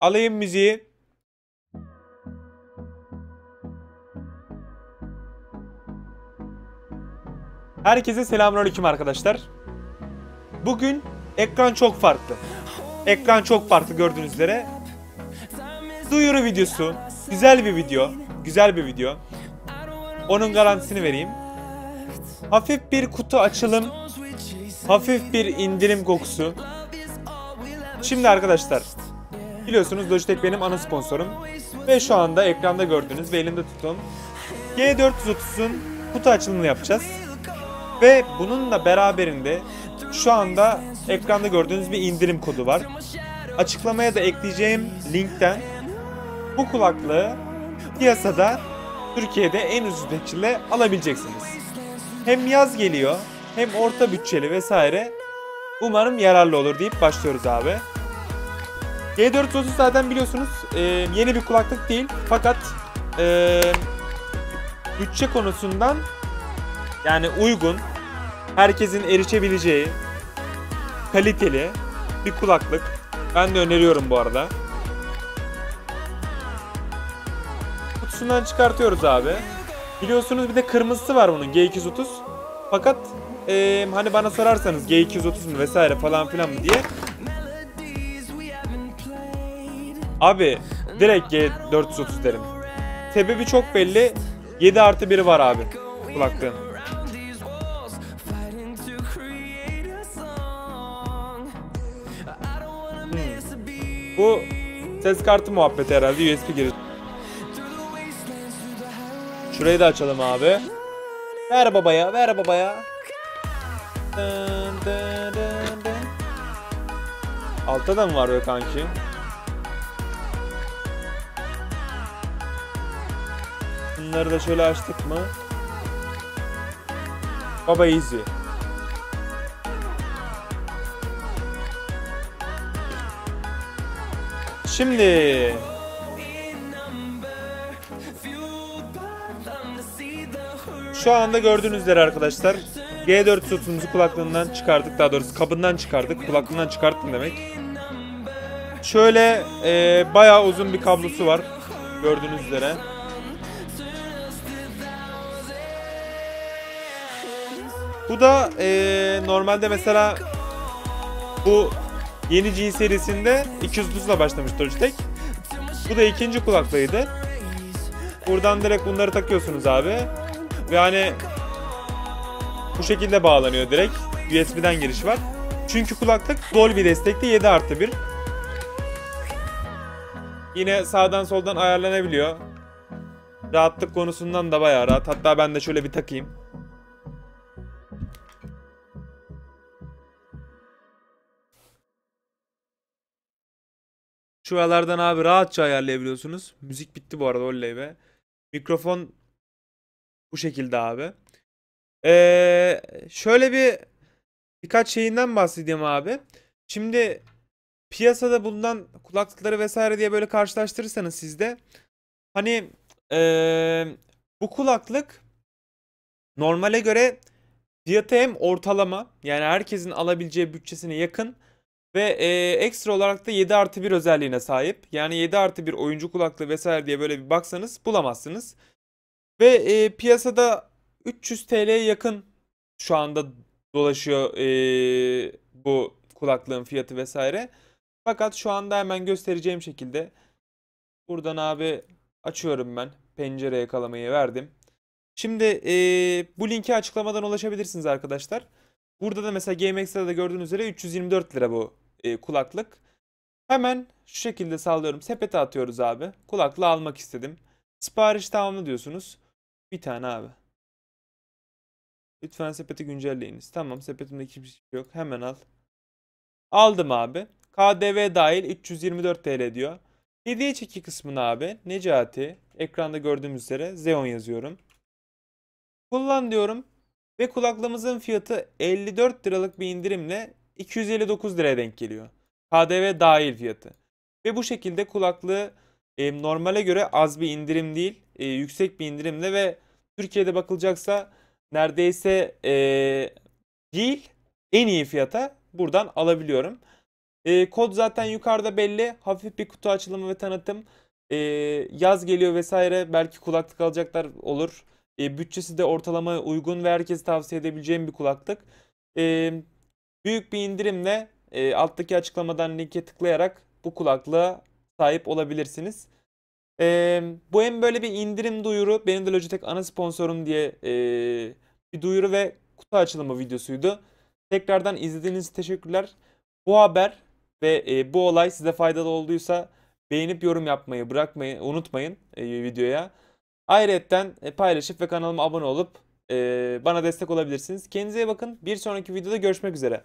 Alayım müziği. Herkese selamünaleyküm arkadaşlar. Bugün ekran çok farklı. Ekran çok farklı gördüğünüz üzere. Duyuru videosu. Güzel bir video. Güzel bir video. Onun garantisini vereyim. Hafif bir kutu açılım. Hafif bir indirim kokusu. Şimdi arkadaşlar biliyorsunuz Logitech benim ana sponsorum. Ve şu anda ekranda gördüğünüz ve elimde tuttuğum G430'un kutu açılımını yapacağız. Ve bununla beraberinde şu anda ekranda gördüğünüz bir indirim kodu var. Açıklamaya da ekleyeceğim linkten bu kulaklığı piyasada Türkiye'de en ucuz bütçeyle alabileceksiniz. Hem yaz geliyor hem orta bütçeli vesaire. Umarım yararlı olur deyip başlıyoruz abi. G430 zaten biliyorsunuz e, yeni bir kulaklık değil fakat e, bütçe konusundan yani uygun, herkesin erişebileceği, kaliteli bir kulaklık. Ben de öneriyorum bu arada. Kutusundan çıkartıyoruz abi. Biliyorsunuz bir de kırmızısı var bunun G230. Fakat e, hani bana sorarsanız G230 mu vesaire falan filan mı diye. Abi direkt G430 derim. Sebebi çok belli. 7 artı 1 var abi kulaklığın. Bu ses kartı muhabbeti herhalde USB giriş. Şurayı da açalım abi. Ver babaya, ver babaya. Altta da mı var be kanki? Bunları da şöyle açtık mı? Baba easy. Şimdi Şu anda gördüğünüz üzere arkadaşlar G430'umuzu kulaklığından çıkardık. Daha doğrusu kabından çıkardık. Kulaklığından çıkarttım demek. Şöyle e, bayağı uzun bir kablosu var. Gördüğünüz üzere Bu da e, normalde mesela bu yeni G serisinde 230 ile başlamış Logitech. Bu da ikinci kulaklığıydı. Buradan direkt bunları takıyorsunuz abi. Ve hani bu şekilde bağlanıyor direkt. USB'den giriş var. Çünkü kulaklık Dolby destekli 7 artı 1. Yine sağdan soldan ayarlanabiliyor. Rahatlık konusundan da bayağı rahat. Hatta ben de şöyle bir takayım. Şuralardan abi rahatça ayarlayabiliyorsunuz. Müzik bitti bu arada oley be. Mikrofon bu şekilde abi. Ee, şöyle bir birkaç şeyinden bahsedeyim abi. Şimdi piyasada bulunan kulaklıkları vesaire diye böyle karşılaştırırsanız sizde hani ee, bu kulaklık normale göre fiyatı hem ortalama yani herkesin alabileceği bütçesine yakın ve e, ekstra olarak da 7 artı 1 özelliğine sahip. Yani 7 artı 1 oyuncu kulaklığı vesaire diye böyle bir baksanız bulamazsınız. Ve e, piyasada 300 TL'ye yakın şu anda dolaşıyor e, bu kulaklığın fiyatı vesaire. Fakat şu anda hemen göstereceğim şekilde buradan abi açıyorum ben. Pencere yakalamayı verdim. Şimdi e, bu linki açıklamadan ulaşabilirsiniz arkadaşlar. Burada da mesela GameX'de de gördüğünüz üzere 324 lira bu e, kulaklık. Hemen şu şekilde sallıyorum. Sepete atıyoruz abi. Kulaklığı almak istedim. Sipariş tamamlı diyorsunuz. Bir tane abi. Lütfen sepeti güncelleyiniz. Tamam sepetimde hiçbir şey yok. Hemen al. Aldım abi. KDV dahil 324 TL diyor. Hediye çeki kısmına abi. Necati. Ekranda gördüğümüz üzere Xeon yazıyorum. Kullan diyorum. Ve kulaklığımızın fiyatı 54 liralık bir indirimle 259 liraya denk geliyor. KDV dahil fiyatı. Ve bu şekilde kulaklığı e, normale göre az bir indirim değil, e, yüksek bir indirimle ve Türkiye'de bakılacaksa neredeyse e, değil en iyi fiyata buradan alabiliyorum. E, kod zaten yukarıda belli. Hafif bir kutu açılımı ve tanıtım. E, yaz geliyor vesaire. Belki kulaklık alacaklar olur. E, bütçesi de ortalamaya uygun ve herkese tavsiye edebileceğim bir kulaklık. E, büyük bir indirimle e, alttaki açıklamadan linke tıklayarak bu kulaklığa sahip olabilirsiniz. E, bu hem böyle bir indirim duyuru. Benim de Logitech ana sponsorum diye e, bir duyuru ve kutu açılımı videosuydu. Tekrardan izlediğiniz için teşekkürler. Bu haber ve e, bu olay size faydalı olduysa beğenip yorum yapmayı bırakmayı unutmayın e, videoya. Ayrıca e, paylaşıp ve kanalıma abone olup e, bana destek olabilirsiniz. Kendinize iyi bakın. Bir sonraki videoda görüşmek üzere.